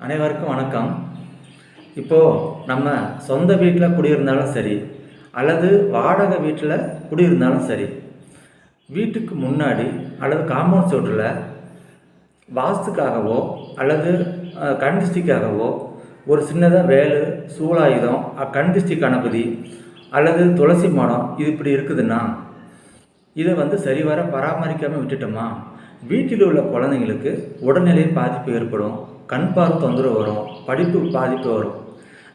அனைவருக்கும் வணக்கம். இப்போது நம்ம சொந்த வீட்டில் குடியிருந்தாலும் சரி அல்லது வாடகை வீட்டில் குடியிருந்தாலும் சரி வீட்டுக்கு முன்னாடி அல்லது காம்பவுண்ட் சுவற்றில் வாஸ்துக்காகவோ அல்லது கண் திருஷ்டிக்காகவோ ஒரு சின்னதாக வேலு சூலாயுதம் அஹ், கண் திருஷ்டி கணபதி அல்லது துளசி மடம் இது இப்படி இருக்குதுன்னா இதை வந்து சரிவர பராமரிக்காமல் விட்டுட்டோமா? வீட்டில் உள்ள குழந்தைங்களுக்கு உடல்நிலை பாதிப்பு ஏற்படும். கண் பார்வை தொந்தரவு வரும் படிப்பு பாதிப்பு வரும்.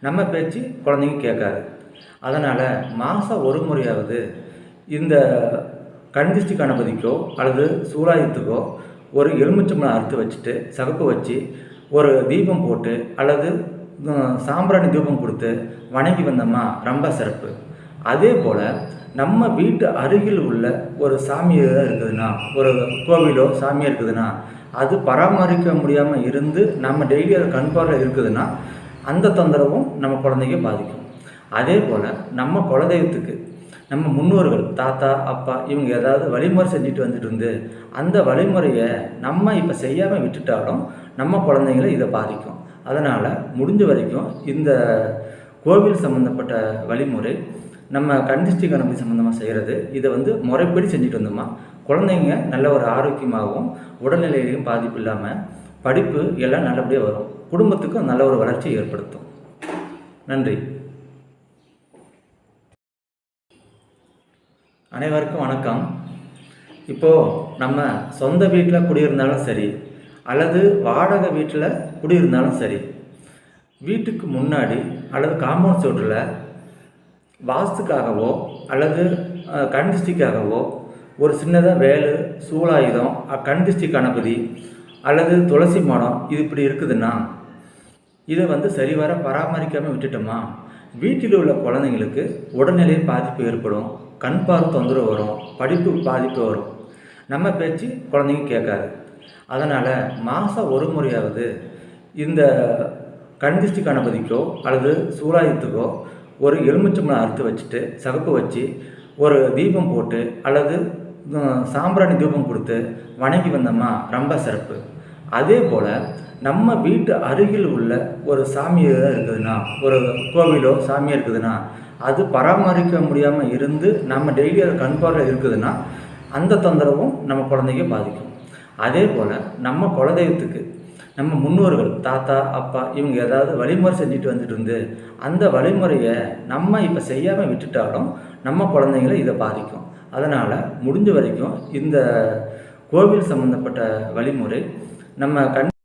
நம்ம பேச்சு குழந்தைங்க கேட்காது. அதனால் மாதம் ஒரு முறையாவது இந்த கண்திஷ்டி கணபதிக்கோ அல்லது சூலாயத்துக்கோ ஒரு எலுமிச்சம்பழம் அறுத்து வச்சுட்டு சகப்பு வச்சு ஒரு தீபம் போட்டு அல்லது சாம்பிராணி தீபம் கொடுத்து வணங்கி வந்தோமா ரொம்ப சிறப்பு. அதே போல் நம்ம வீட்டு அருகில் உள்ள ஒரு சாமி இருக்குதுன்னா ஒரு கோவிலோ சாமி இருக்குதுன்னா அது பராமரிக்க முடியாமல் இருந்து நம்ம டெய்லி அதை கண் பார்வை இருக்குதுன்னா அந்த தொந்தரவும் நம்ம குழந்தைங்க பாதிக்கும். அதே போல் நம்ம குலதெய்வத்துக்கு நம்ம முன்னோர்கள் தாத்தா அப்பா இவங்க ஏதாவது வழிமுறை செஞ்சுட்டு வந்துட்டு இருந்து அந்த வழிமுறையை நம்ம இப்போ செய்யாமல் விட்டுட்டாலும் நம்ம குழந்தைங்கள இதை பாதிக்கும். அதனால் முடிஞ்ச வரைக்கும் இந்த கோவில் சம்மந்தப்பட்ட வழிமுறை நம்ம கண்டிஷ்டி கணபதி சம்மந்தமாக செய்கிறது இதை வந்து முறைப்படி செஞ்சுட்டு வந்தோமா? குழந்தைங்க நல்ல ஒரு ஆரோக்கியமாகவும் உடல்நிலையிலையும் பாதிப்பு இல்லாமல் படிப்பு எல்லாம் நல்லபடியாக வரும். குடும்பத்துக்கும் நல்ல ஒரு வளர்ச்சியை ஏற்படுத்தும். நன்றி. அனைவருக்கும் வணக்கம். இப்போது நம்ம சொந்த வீட்டில் குடியிருந்தாலும் சரி அல்லது வாடகை வீட்டில் குடியிருந்தாலும் சரி வீட்டுக்கு முன்னாடி அல்லது காம்பவுண்ட் சுவற்றில் வாஸ்துக்காகவோ அல்லது கண் திருஷ்டிக்காகவோ ஒரு சின்னதாக வேலு சூலாயுதம் கண் திருஷ்டி கணபதி அல்லது துளசி மரம் இது இப்படி இருக்குதுன்னா இதை வந்து சரிவர பராமரிக்காமல் விட்டுட்டோமா? வீட்டில் உள்ள குழந்தைங்களுக்கு உடல்நிலை பாதிப்பு ஏற்படும் கண் பார்வை தொந்தரவு வரும் படிப்பு பாதிப்பு வரும். நம்ம பேச்சு குழந்தைங்க கேட்காது. அதனால் மாதம் ஒரு முறையாவது இந்த கண் திருஷ்டி கணபதிக்கோ அல்லது சூலாயுத்துக்கோ ஒரு எலுமிச்சம்பழம் அறுத்து வச்சுட்டு சகப்பு வச்சு ஒரு தீபம் போட்டு அல்லது சாம்பிராணி தீபம் கொடுத்து வணங்கி வந்தோமா ரொம்ப சிறப்பு. அதே போல் நம்ம வீட்டு அருகில் உள்ள ஒரு சாமியாக இருக்குதுன்னா ஒரு கோவிலோ சாமியாக இருக்குதுன்னா அது பராமரிக்க முடியாமல் இருந்து நம்ம டெய்லி அது கண் இருக்குதுன்னா அந்த தொந்தரவும் நம்ம குழந்தைங்க பாதிக்கும். அதே போல் நம்ம குலதெய்வத்துக்கு நம்ம முன்னோர்கள் தாத்தா அப்பா இவங்க ஏதாவது வழிமுறை செஞ்சுட்டு வந்துட்டு இருந்து அந்த வழிமுறையை நம்ம இப்போ செய்யாமல் விட்டுட்டாலும் நம்ம குழந்தைங்கள இதை பாதிக்கும். அதனால் முடிஞ்ச வரைக்கும் இந்த கோவில் சம்மந்தப்பட்ட வழிமுறை நம்ம கண்